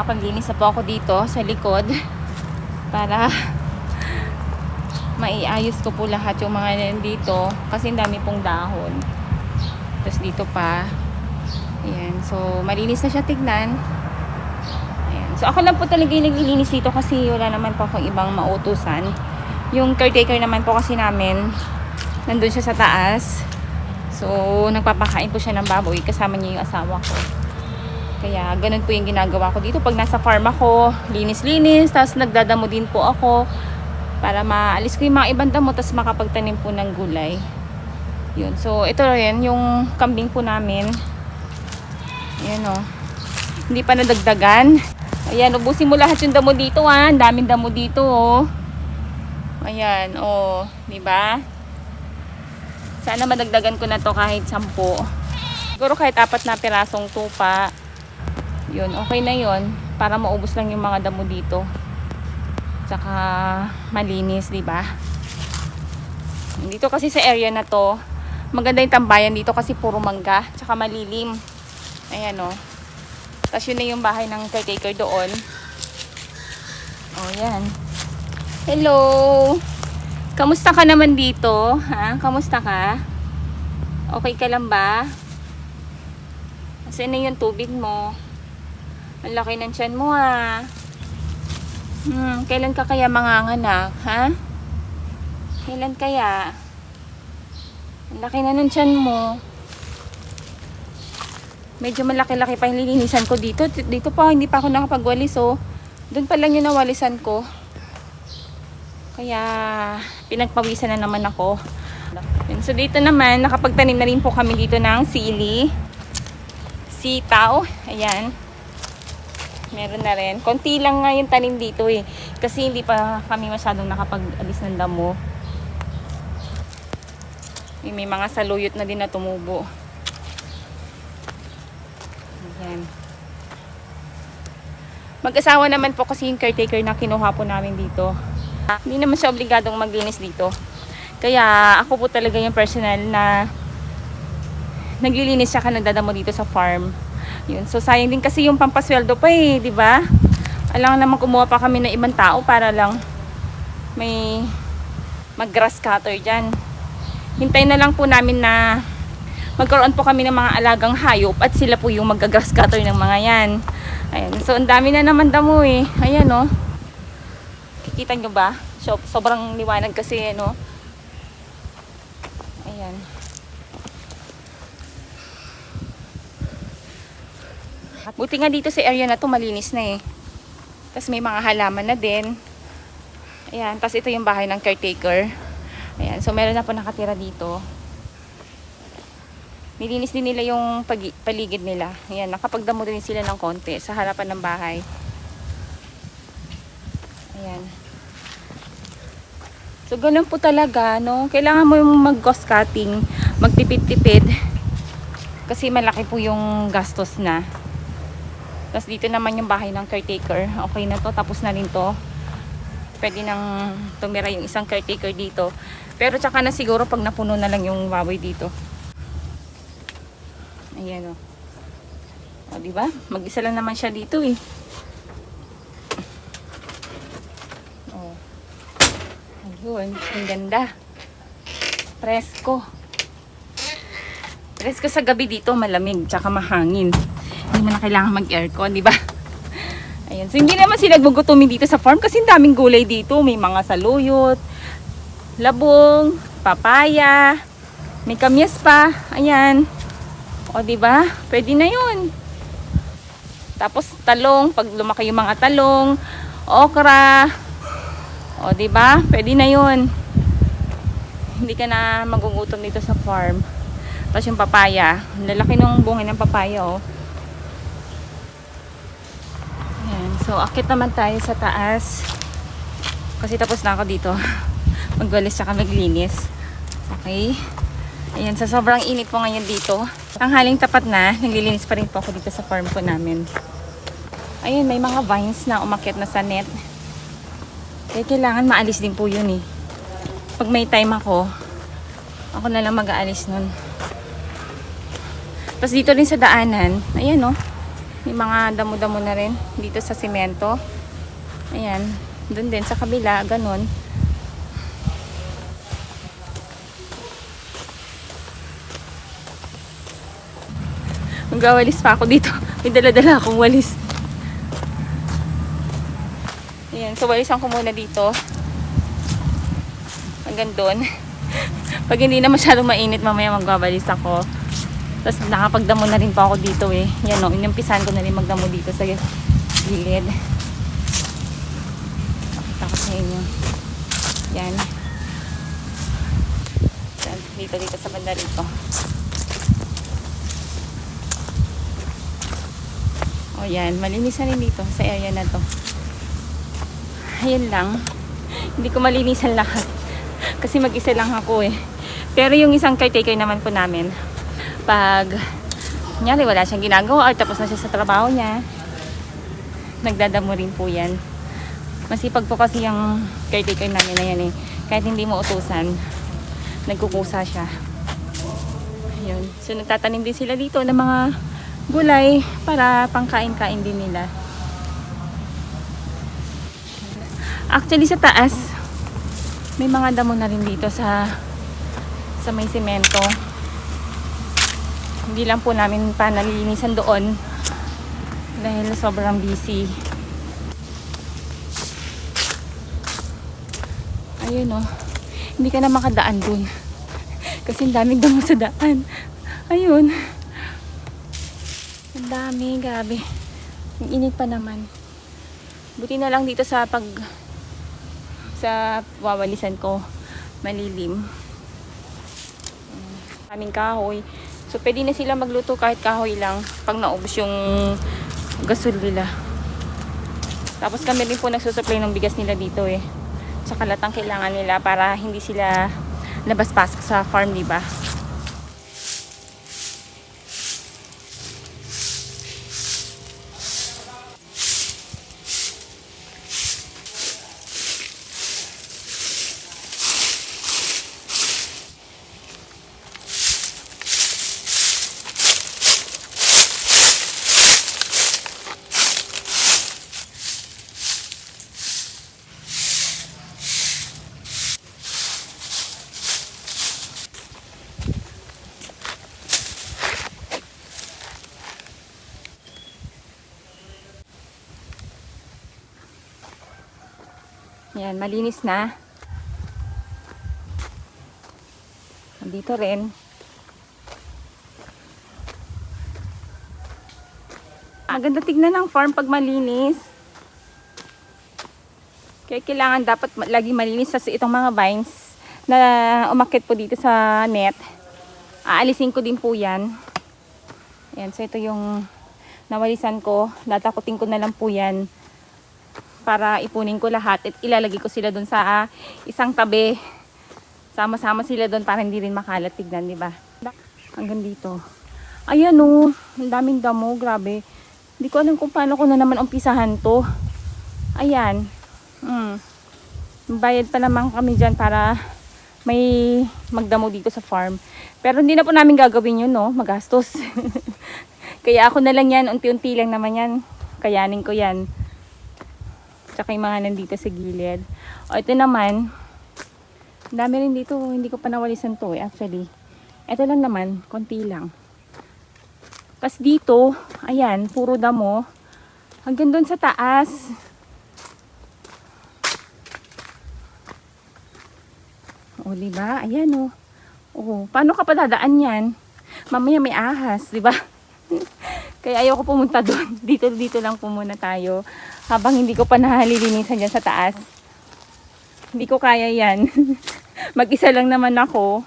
nakapaglinis na po ako dito sa likod para maiayos ko po lahat yung mga nandito kasi dami pong dahon. Tapos dito pa. Ayan. So, malinis na siya tignan. Ayan. So, ako lang po talaga yung naglilinis dito kasi wala naman po akong ibang mautusan. Yung caretaker naman po kasi namin, nandun siya sa taas. So, nagpapakain po siya ng baboy kasama niya yung asawa ko. Kaya, ganun po yung ginagawa ko dito. Pag nasa farm ako, linis-linis, tapos nagdadamo din po ako para maalis ko yung mga ibang damo, tapos makapagtanim po ng gulay. Yun. So, ito rin, yung kambing po namin. Ayan o. Hindi pa nadagdagan. Ayan, ubusin mo lahat yung damo dito ha. Ang daming damo dito oh. Ayan, oh. di ba? Sana madagdagan ko na to kahit sampu. Siguro kahit apat na pirasong tupa. Yun, okay na yun. Para maubos lang yung mga damo dito. Tsaka malinis, di ba? Dito kasi sa area na to, maganda yung tambayan dito kasi puro mangga. Tsaka malilim. Ayan o. Tapos yun na yung bahay ng caretaker doon. Oh, yan. Hello! Kamusta ka naman dito? Ha? Kamusta ka? Okay ka lang ba? Kasi na yung tubig mo. Ang laki ng tiyan mo ha. Hmm, kailan ka kaya manganganak, ha? Kailan kaya? Ang laki na ng tiyan mo. Medyo malaki-laki pa yung lilinisan ko dito. Dito pa, hindi pa ako nakapagwalis, oh. Doon pa lang yung nawalisan ko. Kaya, pinagpawisan na naman ako. So, dito naman, nakapagtanim na rin po kami dito ng sili. Sitaw. Ayan. Meron na rin. Konti lang nga yung tanim dito eh. Kasi hindi pa kami masyadong nakapag-alis ng damo. May, may mga saluyot na din na tumubo. Ayan. Mag-asawa naman po kasi yung caretaker na kinuha po namin dito. Hindi naman siya obligadong maglinis dito. Kaya ako po talaga yung personal na naglilinis siya ka nagdadamo dito sa farm. Yun. So sayang din kasi yung pampasweldo pa eh, 'di ba? Alang naman kumuha pa kami ng ibang tao para lang may mag-grass cutter diyan. Hintayin na lang po namin na magkaroon po kami ng mga alagang hayop at sila po yung mag-grass cutter ng mga yan. Ayan. So ang dami na naman damo eh. Ayan oh. Kikita nyo ba? So, sobrang liwanag kasi ano. Ayan. Buti nga dito sa area na to malinis na eh. Tapos may mga halaman na din. Ayan, tapos ito yung bahay ng caretaker. Ayan, so meron na po nakatira dito. Nilinis din nila yung paligid nila. Ayan, nakapagdamo din sila ng konti sa harapan ng bahay. Ayan. So, ganun po talaga, no? Kailangan mo yung mag-ghost cutting, magtipid-tipid. Kasi malaki po yung gastos na. Tapos dito naman yung bahay ng caretaker. Okay na to, tapos na rin to. Pwede nang tumira yung isang caretaker dito. Pero tsaka na siguro pag napuno na lang yung baboy dito. Ayan o. O, di ba? Mag-isa lang naman siya dito eh. O. Ayun, ang ganda. Presko. Presko sa gabi dito, malamig, tsaka mahangin. Hindi mo na kailangan mag-aircon, di ba? Ayan. So, hindi naman sila gugutumin dito sa farm kasi daming gulay dito. May mga saluyot, labong, papaya, may kamyas pa. Ayan. O, di ba? Pwede na yun. Tapos, talong. Pag lumaki yung mga talong, okra. O, di ba? Pwede na yun. Hindi ka na magugutom dito sa farm. Tapos yung papaya. Lalaki ng bunga ng papaya, oh. Ayan. So, akit naman tayo sa taas. Kasi tapos na ako dito. Magwalis tsaka maglinis. Okay. Ayan. So, sobrang init po ngayon dito. Ang haling tapat na. Naglilinis pa rin po ako dito sa farm ko namin. Ayan. May mga vines na umakit na sa net. Kaya kailangan maalis din po yun eh. Pag may time ako, ako na lang mag-aalis nun. Tapos dito rin sa daanan, ayan oh, May mga damo-damo na rin dito sa simento. Ayan. Doon din sa kabila, ganun. Magwawalis pa ako dito. May dala-dala akong walis. Ayan, so walisan ko muna dito. Hanggang doon. Pag hindi na masyadong mainit, mamaya magwawalis ako. Tapos nakapagdamo na rin pa ako dito eh. Yan o, inumpisan ko na rin magdamo dito sa gilid. Pakita ko sa inyo. Yan. Yan, Dito, dito sa banda rito. O yan, malinis na rin dito sa area na to. Ayun lang. Hindi ko malinisan lahat. Kasi mag-isa lang ako eh. Pero yung isang caretaker naman po namin, pag nyari wala siyang ginagawa or tapos na siya sa trabaho niya, nagdadamo rin po yan. Masipag po kasi yung caretaker namin na yan eh. Kahit hindi mo utusan, nagkukusa siya. Ayun. So nagtatanim din sila dito ng mga gulay para pangkain-kain din nila. Actually sa taas, may mga damo na rin dito sa sa may semento. Hindi lang po namin pa nalilinisan doon dahil sobrang busy. Ayun oh. Hindi ka na makadaan dun. Kasi ang daming damo sa daan. Ayun. Ang dami, grabe. Ang init pa naman. Buti na lang dito sa pag sa wawalisan ko malilim. Aming kahoy. So pwede na sila magluto kahit kahoy lang pag naubos yung gasol nila. Tapos kami rin po nagsusupply ng bigas nila dito eh. Tsaka latang kailangan nila para hindi sila labas-pasok sa farm, di ba? Yan, malinis na. Dito rin. Maganda tignan ng farm pag malinis. Kaya kailangan dapat lagi malinis kasi itong mga vines na umakit po dito sa net. Aalisin ko din po yan. Yan, so ito yung nawalisan ko. Datakutin ko na lang po yan para ipunin ko lahat at ilalagay ko sila doon sa ah, isang tabi. Sama-sama sila doon para hindi rin makalat tignan, di ba? Hanggang dito. Ayan oh, ang daming damo, grabe. Hindi ko alam kung paano ko na naman umpisahan to. Ayan. Hmm. Bayad pa naman kami dyan para may magdamo dito sa farm. Pero hindi na po namin gagawin yun, no? Magastos. Kaya ako na lang yan, unti-unti lang naman yan. Kayanin ko yan tsaka yung mga nandito sa gilid. O ito naman, dami rin dito, hindi ko pa nawalisan to eh, actually. Ito lang naman, konti lang. Tapos dito, ayan, puro damo. Hanggang doon sa taas. O, di ba? Ayan o. Oh, paano ka pa dadaan yan? Mamaya may ahas, di ba? Kaya ayoko pumunta doon. Dito, dito lang po muna tayo. Habang hindi ko pa nahalilinisan dyan sa taas. Hindi ko kaya yan. Mag-isa lang naman ako.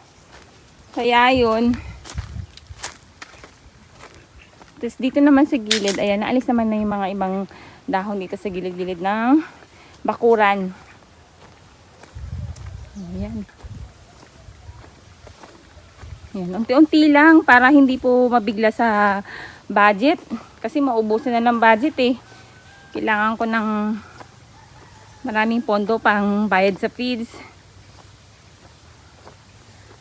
Kaya yun. Tapos dito naman sa gilid, ayan, naalis naman na yung mga ibang dahon dito sa gilid-gilid ng bakuran. Ayan. Yan, unti-unti lang para hindi po mabigla sa budget. Kasi maubusan na ng budget eh. Kailangan ko ng maraming pondo pang bayad sa feeds.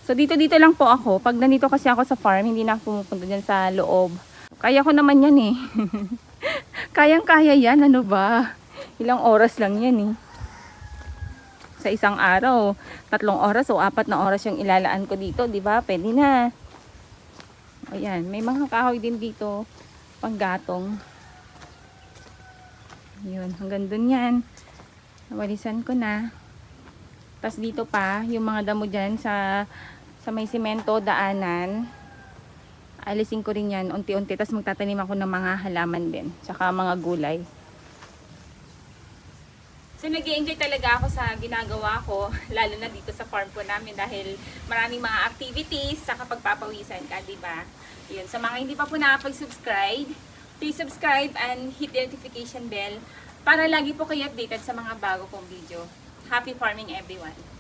So dito dito lang po ako. Pag nandito kasi ako sa farm, hindi na ako pumupunta dyan sa loob. Kaya ko naman yan eh. Kayang-kaya yan, ano ba? Ilang oras lang yan eh. Sa isang araw, tatlong oras o apat na oras yung ilalaan ko dito, di ba? Pwede na. Ayan, may mga kahoy din dito, panggatong. Yun, hanggang dun yan. Nawalisan ko na. Tapos dito pa, yung mga damo dyan sa, sa may simento, daanan. Alisin ko rin yan unti-unti. Tapos magtatanim ako ng mga halaman din. Tsaka mga gulay. So nag enjoy talaga ako sa ginagawa ko, lalo na dito sa farm ko namin dahil maraming mga activities, saka pagpapawisan ka, di ba? Yun, sa mga hindi pa po nakapag-subscribe, please subscribe and hit the notification bell para lagi po kayo updated sa mga bago kong video. Happy farming everyone!